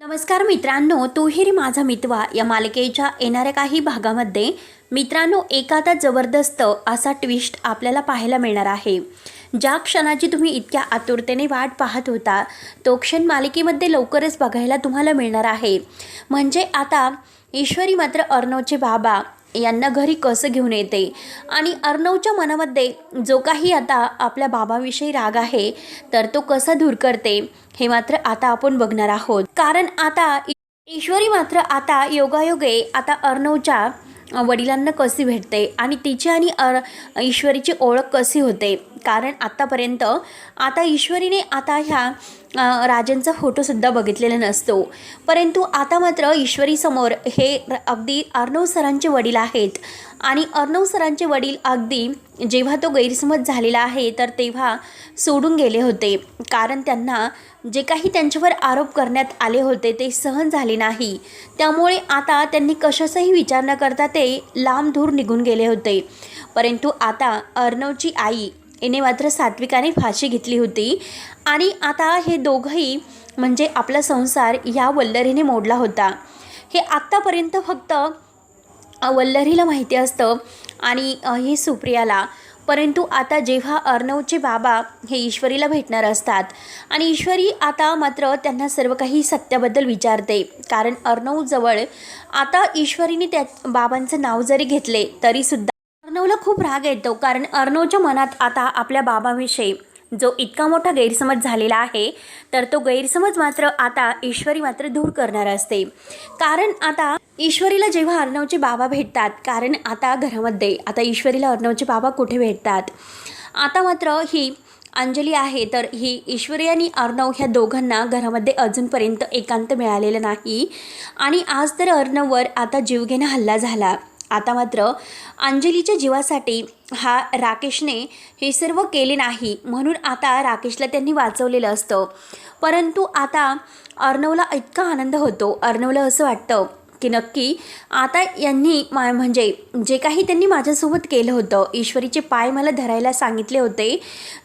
नमस्कार मित्रांनो तुहिरी माझा मितवा या मालिकेच्या येणाऱ्या काही भागामध्ये मित्रांनो एखादा जबरदस्त असा ट्विस्ट आपल्याला पाहायला मिळणार आहे. ज्या क्षणाची तुम्ही इतक्या आतुरतेने वाट पाहत होता तो क्षण मालिकेमध्ये लवकरच बघायला तुम्हाला मिळणार आहे. म्हणजे आता ईश्वरी मात्र अर्णवचे बाबा यांना घरी कसं घेऊन येते? आणि अर्णवच्या मनामध्ये जो काही आता आपल्या बाबाविषयी राग आहे तर तो कसा दूर करते हे मात्र आता आपण बघणार आहोत. कारण आता ईश्वरी मात्र आता योगायोगे आता अर्णवच्या वडिलांना कशी भेटते? आणि तिची आणि अर ईश्वरीची ओळख कशी होते? कारण आत्तापर्यंत आता ईश्वरीने आता ह्या राजांचा फोटोसुद्धा बघितलेला नसतो. परंतु आता मात्र ईश्वरीसमोर हे अगदी अर्णव सरांचे वडील आहेत. आणि अर्णव सरांचे वडील अगदी जेव्हा तो गैरसमज झालेला आहे तर तेव्हा सोडून गेले होते. कारण त्यांना जे काही त्यांच्यावर आरोप करण्यात आले होते ते सहन झाले नाही. त्यामुळे आता त्यांनी कशाचाही विचार न करता ते लांब दूर निघून गेले होते. परंतु आता अर्णवची आई हिने मात्र सात्विकाने फाशी घेतली होती. आणि आता हे दोघंही म्हणजे आपला संसार या वल्लरीने मोडला होता. हे आत्तापर्यंत फक्त वल्लरीला माहिती असतं आणि ही सुप्रियाला. परंतु आता जेव्हा अर्णवचे बाबा हे ईश्वरीला भेटणार असतात आणि ईश्वरी आता मात्र त्यांना सर्व काही सत्याबद्दल विचारते. कारण अर्णवजवळ आता ईश्वरीने त्या बाबांचं नाव जरी घेतले तरीसुद्धा अर्णवला खूप राग येतो कारण अर्णवच्या मनात आता आपल्या बाबाविषयी जो इतका मोठा गैरसमज झालेला आहे तर तो गैरसमज मात्र आता ईश्वरी मात्र दूर करणार असते. कारण आता ईश्वरीला जेव्हा अर्णवचे बाबा भेटतात कारण आता घरामध्ये आता ईश्वरीला अर्णवचे बाबा कुठे भेटतात? आता मात्र ही अंजली आहे तर ही ईश्वरी आणि अर्णव ह्या दोघांना घरामध्ये अजूनपर्यंत एकांत मिळालेलं नाही. आणि आज तर अर्णववर आता जीवघेणा हल्ला झाला. आता मात्र अंजलीच्या जीवासाठी हा राकेशने हे सर्व केले नाही म्हणून आता राकेशला त्यांनी वाचवलेलं असतं. परंतु आता अर्णवला इतका आनंद होतो. अर्णवला असं वाटतं की नक्की आता यांनी मा म्हणजे जे काही त्यांनी माझ्यासोबत केलं होतं ईश्वरीचे पाय मला धरायला सांगितले होते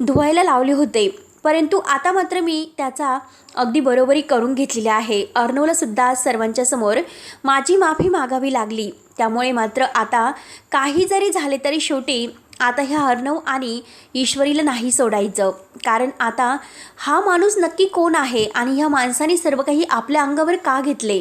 धुवायला लावले होते परंतु आता मात्र मी त्याचा अगदी बरोबरी करून घेतलेली आहे. अर्णवलासुद्धा सर्वांच्या समोर माझी माफी मागावी लागली. त्यामुळे मात्र आता काही जरी झाले तरी शेवटी आता ह्या अर्णव आणि ईश्वरीला नाही सोडायचं. कारण आता हा माणूस नक्की कोण आहे आणि ह्या माणसाने सर्व काही आपल्या अंगावर का घेतले?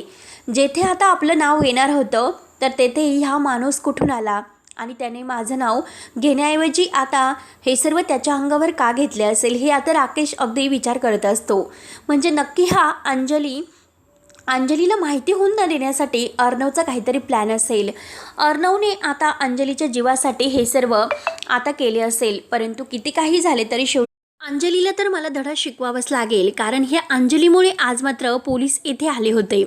जेथे आता आपलं नाव येणार होतं तर तेथेही हा माणूस कुठून आला? आणि त्याने माझं नाव घेण्याऐवजी आता हे सर्व त्याच्या अंगावर का घेतले असेल हे आता राकेश अगदी विचार करत असतो. म्हणजे नक्की हा अंजली अंजलीला माहिती होऊन न देण्यासाठी अर्णवचा काहीतरी प्लॅन असेल. अर्णवने आता अंजलीच्या जीवासाठी हे सर्व आता केले असेल परंतु किती काही झाले तरी शेवटी अंजलीला तर मला धडा शिकवावाच लागेल कारण हे अंजलीमुळे आज मात्र पोलीस इथे आले होते.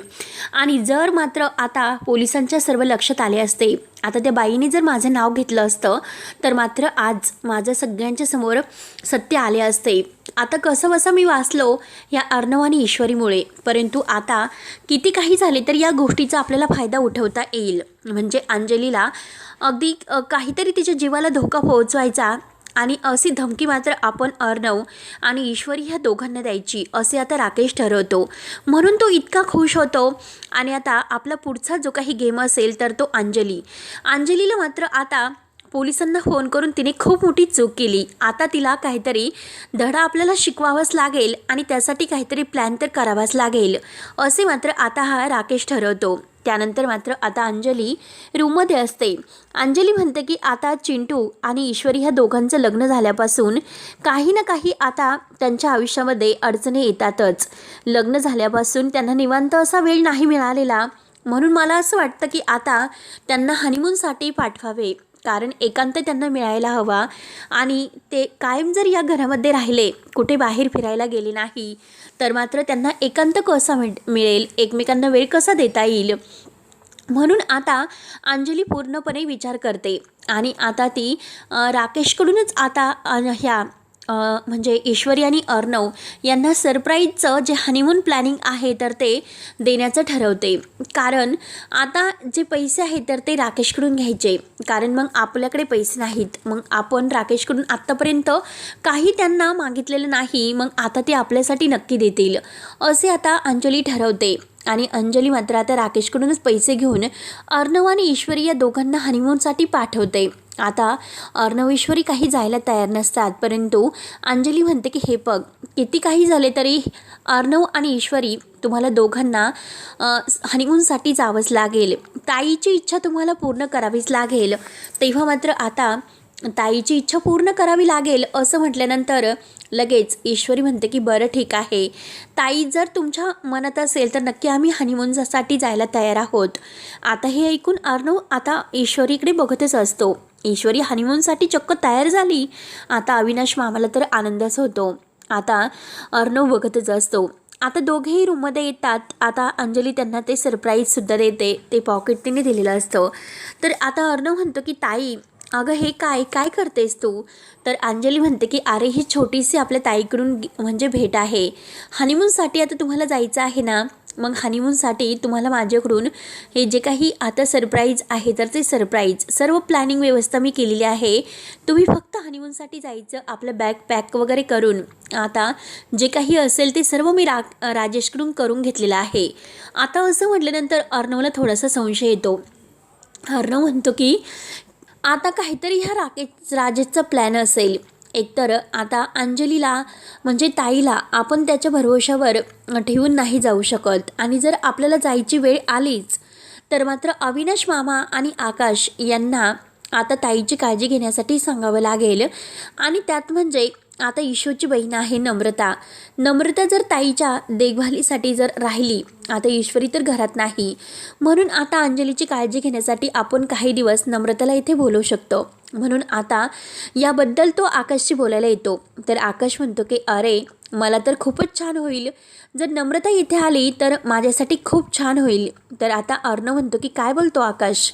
आणि जर मात्र आता पोलिसांच्या सर्व लक्षात आले असते आता त्या बाईने जर माझं नाव घेतलं असतं तर मात्र आज माझं सगळ्यांच्या समोर सत्य आले असते. आता कसं बसं मी वाचलो या अर्णव आणि ईश्वरीमुळे परंतु आता किती काही झाले तर या गोष्टीचा आपल्याला फायदा उठवता येईल. म्हणजे अंजलीला अगदी काहीतरी तिच्या जीवाला धोका पोहोचवायचा आणि अशी धमकी मात्र आपण अर्णव आणि ईश्वरी ह्या दोघांना द्यायची असे आता राकेश ठरवतो. म्हणून तो इतका खुश होतो आणि आता आपला पुढचा जो काही गेम असेल तर तो अंजली. अंजलीला मात्र आता पोलिसांना फोन करून तिने खूप मोठी चूक केली. आता तिला काहीतरी धडा आपल्याला शिकवावाच लागेल आणि त्यासाठी काहीतरी प्लॅन तर करावाच लागेल असे मात्र आता हा राकेश ठरवतो. त्यानंतर मात्र आता अंजली रूममध्ये असते. अंजली म्हणते की आता चिंटू आणि ईश्वरी ह्या दोघांचं लग्न झाल्यापासून काही ना काही आता त्यांच्या आयुष्यामध्ये अडचणी येतातच. लग्न झाल्यापासून त्यांना निवांत असा वेळ नाही मिळालेला. म्हणून मला असं वाटतं की आता त्यांना हनीमूनसाठी पाठवावे. कारण एकांत त्यांना मिळायला हवा. आणि ते कायम जर या घरामध्ये राहिले कुठे बाहेर फिरायला गेले नाही तर मात्र त्यांना एकांत कसा मिळ मिळेल? एकमेकांना वेळ कसा देता येईल? म्हणून आता अंजली पूर्णपणे विचार करते. आणि आता ती राकेशकडूनच आता ह्या म्हणजे ईश्वरी आणि अर्णव यांना सरप्राईजचं जे हनीमून प्लॅनिंग आहे तर ते देण्याचं ठरवते. कारण आता जे पैसे आहेत तर ते राकेशकडून घ्यायचे. कारण मग आपल्याकडे पैसे नाहीत. मग आपण राकेशकडून आत्तापर्यंत काही त्यांना मागितलेलं नाही. मग आता ते आपल्यासाठी नक्की देतील. असे आता अंजली ठरवते. आणि अंजली मात्र आता राकेशकडूनच पैसे घेऊन अर्णव आणि ईश्वरी या दोघांना हनीमूनसाठी पाठवते. आता अर्णव ईश्वरी काही जायला तयार नसतात परंतु अंजली म्हणते की हे बघ किती काही झाले तरी अर्णव आणि ईश्वरी तुम्हाला दोघांना हनीमूनसाठी जावंच लागेल. ताईची इच्छा तुम्हाला पूर्ण करावीच लागेल. तेव्हा मात्र आता ताईची इच्छा पूर्ण करावी लागेल असं म्हटल्यानंतर लगेच ईश्वरी म्हणते की बरं ठीक आहे. ताई जर तुमच्या मनात असेल तर नक्की आम्ही हनीमूनसाठी जायला तयार आहोत. आता हे ऐकून अर्णव आता ईश्वरीकडे बघतच असतो. ईश्वरी हनीमूनसाठी चक्क तयार झाली. आता अविनाश मामाला तर आनंदच होतो. आता अर्णव बघतच असतो. आता दोघेही रूममध्ये येतात. आता अंजली त्यांना ते सरप्राईजसुद्धा देते. ते पॉकेट तिने दिलेलं असतं. तर आता अर्णव म्हणतो की ताई अगं हे काय? काय करतेस तू? तर अंजली म्हणते की अरे ही छोटीशी आपल्या ताईकडून म्हणजे भेट आहे. हनीमूनसाठी आता तुम्हाला जायचं आहे ना? मग हनीमूनसाठी तुम्हाला माझ्याकडून हे जे काही आता सरप्राईज आहे तर ते सरप्राईज सर्व प्लॅनिंग व्यवस्था मी केलेली आहे. तुम्ही फक्त हनीमूनसाठी जायचं आपलं बॅग पॅक वगैरे करून. आता जे काही असेल ते सर्व मी रा राजेशकडून करून घेतलेलं आहे. आता असं म्हटल्यानंतर अर्णवला थोडासा संशय येतो. अर्णव म्हणतो की आता काहीतरी ह्या राकेश राजेशचा प्लॅन असेल. एकतर आता अंजलीला म्हणजे ताईला आपण त्याच्या भरवशावर ठेवून नाही जाऊ शकत. आणि जर आपल्याला जायची वेळ आलीच तर मात्र अविनाश मामा आणि आकाश यांना आता ताईची काळजी घेण्यासाठी सांगावं लागेल. आणि त्यात म्हणजे आता ईश्वरची बहीण आहे नम्रता. नम्रता जर ताईच्या देखभालीसाठी जर राहिली आता ईश्वरी तर घरात नाही. म्हणून आता अंजलीची काळजी घेण्यासाठी आपण काही दिवस नम्रताला इथे बोलवू शकतो. म्हणून आता याबद्दल तो आकाशशी बोलायला येतो. तर आकाश म्हणतो की अरे मला तर खूपच छान होईल. जर नम्रता इथे आली तर माझ्यासाठी खूप छान होईल. तर आता अर्णव म्हणतो की काय बोलतो आकाश?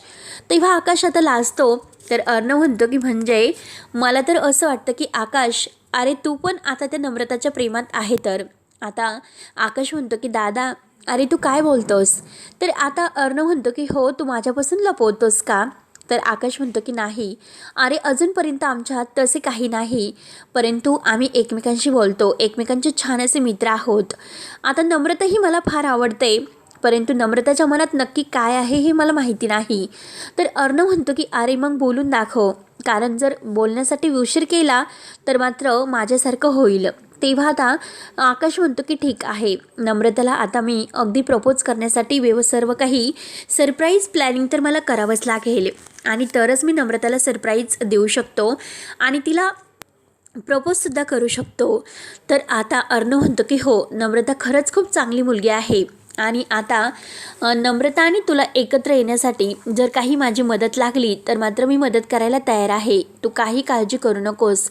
तेव्हा आकाश आता लाजतो. तर अर्णव म्हणतो की म्हणजे मला तर असं वाटतं की आकाश अरे तू पण आता त्या नम्रताच्या प्रेमात आहे तर. आता आकाश म्हणतो की दादा अरे तू काय बोलतोस? तर आता अर्णव म्हणतो की हो तू माझ्यापासून लपवतोस का? तर आकाश म्हणतो की नाही. अरे अजूनपर्यंत आमच्यात तसे काही नाही. परंतु आम्ही एकमेकांशी बोलतो. एकमेकांचे छान असे मित्र आहोत. आता नम्रताही मला फार आवडते. परंतु नम्रताच्या मनात नक्की काय आहे हे मला माहिती नाही. तर अर्णव म्हणतो की अरे मग बोलून दाखव. कारण जर बोलण्यासाठी उशीर केला तर मात्र माझ्यासारखं होईल. तेव्हा आता आकाश म्हणतो की ठीक आहे. नम्रताला आता मी अगदी प्रपोज करण्यासाठी व्यव सर्व काही सरप्राईज प्लॅनिंग तर मला करावंच लागेल. आणि तरच मी नम्रताला सरप्राईज देऊ शकतो आणि तिला प्रपोजसुद्धा करू शकतो. तर आता अर्णव म्हणतो की हो नम्रता खरंच खूप चांगली मुलगी आहे. आणि आता नम्रताने नम्रता आणि तुला एकत्र येण्यासाठी जर काही माझी मदत लागली तर मात्र मी मदत करायला तयार आहे. तू काही काळजी करू नकोस.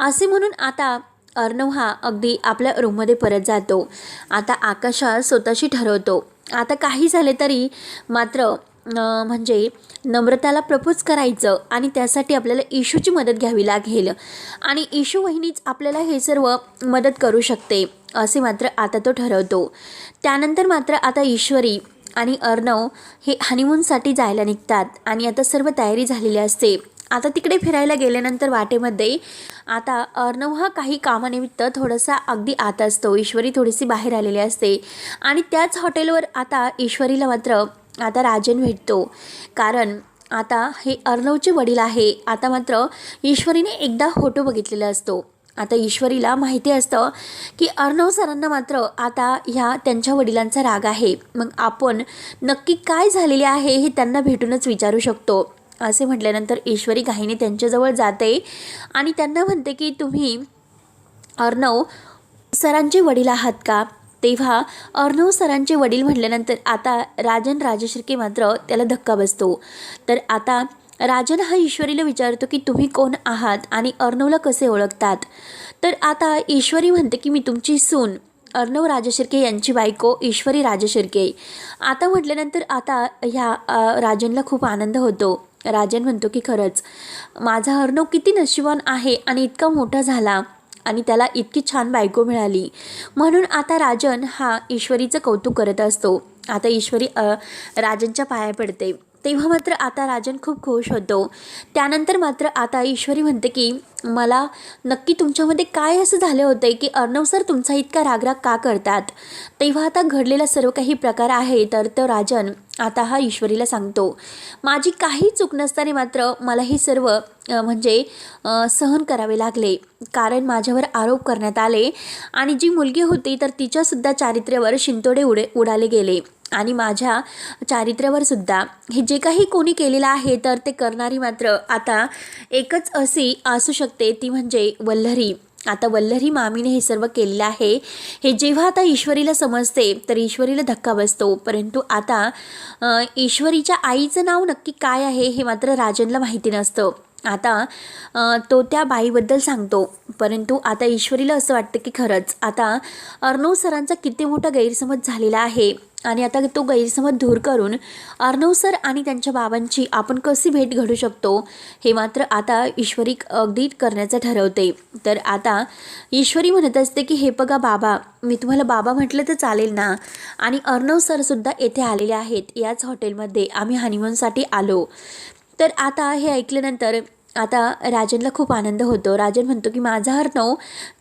असे म्हणून आता अर्णव हा अगदी आपल्या रूममध्ये परत जातो. आता आकाशा स्वतःशी ठरवतो. आता काही झाले तरी मात्र म्हणजे नम्रताला प्रपोज करायचं आणि त्यासाठी आपल्याला इशूची मदत घ्यावी लागेल. आणि इशू वहिनीच आपल्याला हे सर्व मदत करू शकते असे मात्र आता तो ठरवतो. त्यानंतर मात्र आता ईश्वरी आणि अर्णव हे हनीमूनसाठी जायला निघतात आणि आता सर्व तयारी झालेली असते. आता तिकडे फिरायला गेल्यानंतर वाटेमध्ये आता अर्णव हा काही कामानिमित्त थोडासा अगदी आत असतो. ईश्वरी थोडीशी बाहेर आलेली असते आणि त्याच हॉटेलवर आता ईश्वरीला मात्र आता राजन भेटतो. कारण आता हे अर्णवचे वडील आहे. आता मात्र ईश्वरीने एकदा फोटो बघितलेला असतो. आता ईश्वरीला माहिती असतं की अर्णव सरांना मात्र आता ह्या त्यांच्या वडिलांचा राग आहे. मग आपण नक्की काय झालेले आहे हे त्यांना भेटूनच विचारू शकतो. असे म्हटल्यानंतर ईश्वरी घाईने त्यांच्याजवळ जाते आणि त्यांना म्हणते की तुम्ही अर्णव सरांचे वडील आहात का? तेव्हा अर्णव सरांचे वडील म्हटल्यानंतर आता राजन राजश्रीके मात्र त्याला धक्का बसतो. तर आता राजन हा ईश्वरीला विचारतो की तुम्ही कोण आहात आणि अर्णवला कसे ओळखतात? तर आता ईश्वरी म्हणते की मी तुमची सून. अर्णव राजशिर्के यांची बायको ईश्वरी राजशिर्के. आता म्हटल्यानंतर आता ह्या राजनला खूप आनंद होतो. राजन म्हणतो की खरंच माझा अर्णव किती नशिबान आहे आणि इतका मोठा झाला. आणि त्याला इतकी छान बायको मिळाली. म्हणून आता राजन हा ईश्वरीचं कौतुक करत असतो. आता ईश्वरी राजनच्या पाया पडते. तेव्हा मात्र आता राजन खूप खुश होतो. त्यानंतर मात्र आता ईश्वरी म्हणते की मला नक्की तुमच्यामध्ये काय असं झालं होतं की अर्णव सर तुमचा इतका रागराग का करतात? तेव्हा आता घडलेला सर्व काही प्रकार आहे तर तो राजन आता हा ईश्वरीला सांगतो. माझी काही चूक नसताना मात्र मला हे सर्व म्हणजे सहन करावे लागले. कारण माझ्यावर आरोप करण्यात आले आणि जी मुलगी होती तर तिच्यासुद्धा चारित्र्यावर शिंतोडे उडे उडाले गेले. आणि माझ्या चारित्र्यावर सुद्धा. हे जे काही कोणी केलेलं आहे तर ते करणारी मात्र आता एकच अशी असू शकते ती म्हणजे वल्लरी. आता वल्लरी मामीने हे सर्व केलेलं आहे. हे जेव्हा आता ईश्वरीला समजते तर ईश्वरीला धक्का बसतो. परंतु आता ईश्वरीच्या आईचं नाव नक्की काय आहे हे मात्र राजनला माहिती नसतं. आता तो त्या बाईबद्दल सांगतो. परंतु आता ईश्वरीला असं वाटतं की खरंच आता अर्णव सरांचा किती मोठा गैरसमज झालेला आहे. आणि आता तो गैरसमज दूर करून अर्णव सर आणि त्यांच्या बाबांची आपण कशी भेट घडू शकतो हे मात्र आता ईश्वरी अगदी करण्याचं ठरवते. तर आता ईश्वरी म्हणत असते की हे बघा बाबा मी तुम्हाला बाबा म्हटलं तर चालेल ना? आणि अर्णव सरसुद्धा येथे आलेले आहेत. याच हॉटेलमध्ये आम्ही हनीमूनसाठी आलो. तर आता हे ऐकल्यानंतर आता राजनला खूप आनंद होतो. राजन म्हणतो की माझा अर्णव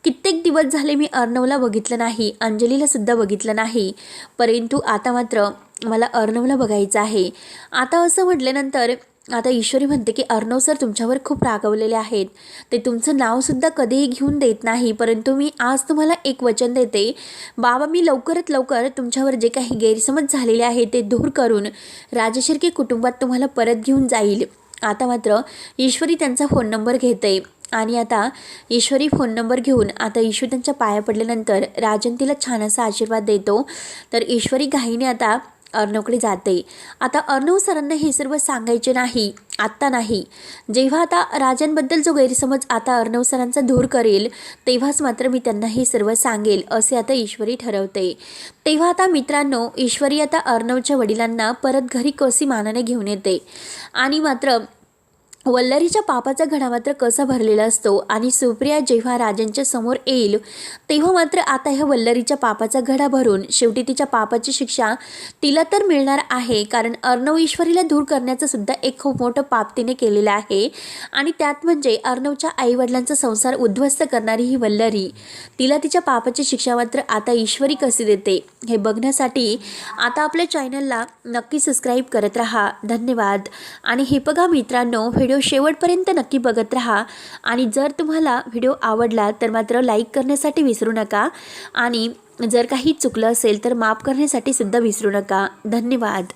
कित्येक दिवस झाले मी अर्णवला बघितलं नाही अंजलीला सुद्धा बघितलं नाही. परंतु आता मात्र मला अर्णवला बघायचं आहे. आता असं म्हटल्यानंतर आता ईश्वरी म्हणते की अर्णव सर तुमच्यावर खूप रागवलेले आहेत. ते तुमचं नावसुद्धा कधीही घेऊन देत नाही. परंतु मी आज तुम्हाला एक वचन देते. बाबा मी लवकरात लवकर तुमच्यावर जे काही गैरसमज झालेले आहे ते दूर करून राजशिर्के कुटुंबात तुम्हाला परत घेऊन जाईल. आता मात्र ईश्वरी त्यांचा फोन नंबर घेते आणि आता ईश्वरी फोन नंबर घेऊन आता ईश्वरी त्यांच्या पाया पडल्यानंतर राजन तिला छान असा आशीर्वाद देतो. तर ईश्वरी घाईने आता अर्णवकडे जाते. आता अर्णव सरांना हे सर्व सांगायचे नाही आत्ता नाही. जेव्हा आता राजांबद्दल जो गैरसमज आता अर्णव सरांचा दूर करेल तेव्हाच मात्र मी त्यांना हे सर्व सांगेल असे आता ईश्वरी ठरवते. तेव्हा आता मित्रांनो ईश्वरी आता अर्णवच्या वडिलांना परत घरी कशी मानाने घेऊन येते? आणि मात्र वल्लरीच्या पापाचा घडा मात्र कसा भरलेला असतो आणि सुप्रिया जेव्हा राजांच्या समोर येईल तेव्हा मात्र आता ह्या वल्लरीच्या पापाचा घडा भरून शेवटी तिच्या पापाची शिक्षा तिला तर मिळणार आहे कारण अर्णव ईश्वरीला दूर करण्याचं सुद्धा एक खूप मोठं पाप तिने केलेलं आहे. आणि त्यात म्हणजे अर्णवच्या आईवडिलांचा संसार उद्ध्वस्त करणारी ही वल्लरी तिला तिच्या पापाची शिक्षा मात्र आता ईश्वरी कशी देते हे बघण्यासाठी आता आपल्या चॅनलला नक्की सबस्क्राईब करत राहा. धन्यवाद. आणि हे बघा मित्रांनो व्हिडिओ शेवटपर्यंत नक्की बघत राहा. आणि जर तुम्हाला व्हिडिओ आवडला तर मात्र लाईक करण्यासाठी विसरू नका. आणि जर काही चुकलं असेल तर माफ करण्यासाठी सुद्धा विसरू नका. धन्यवाद.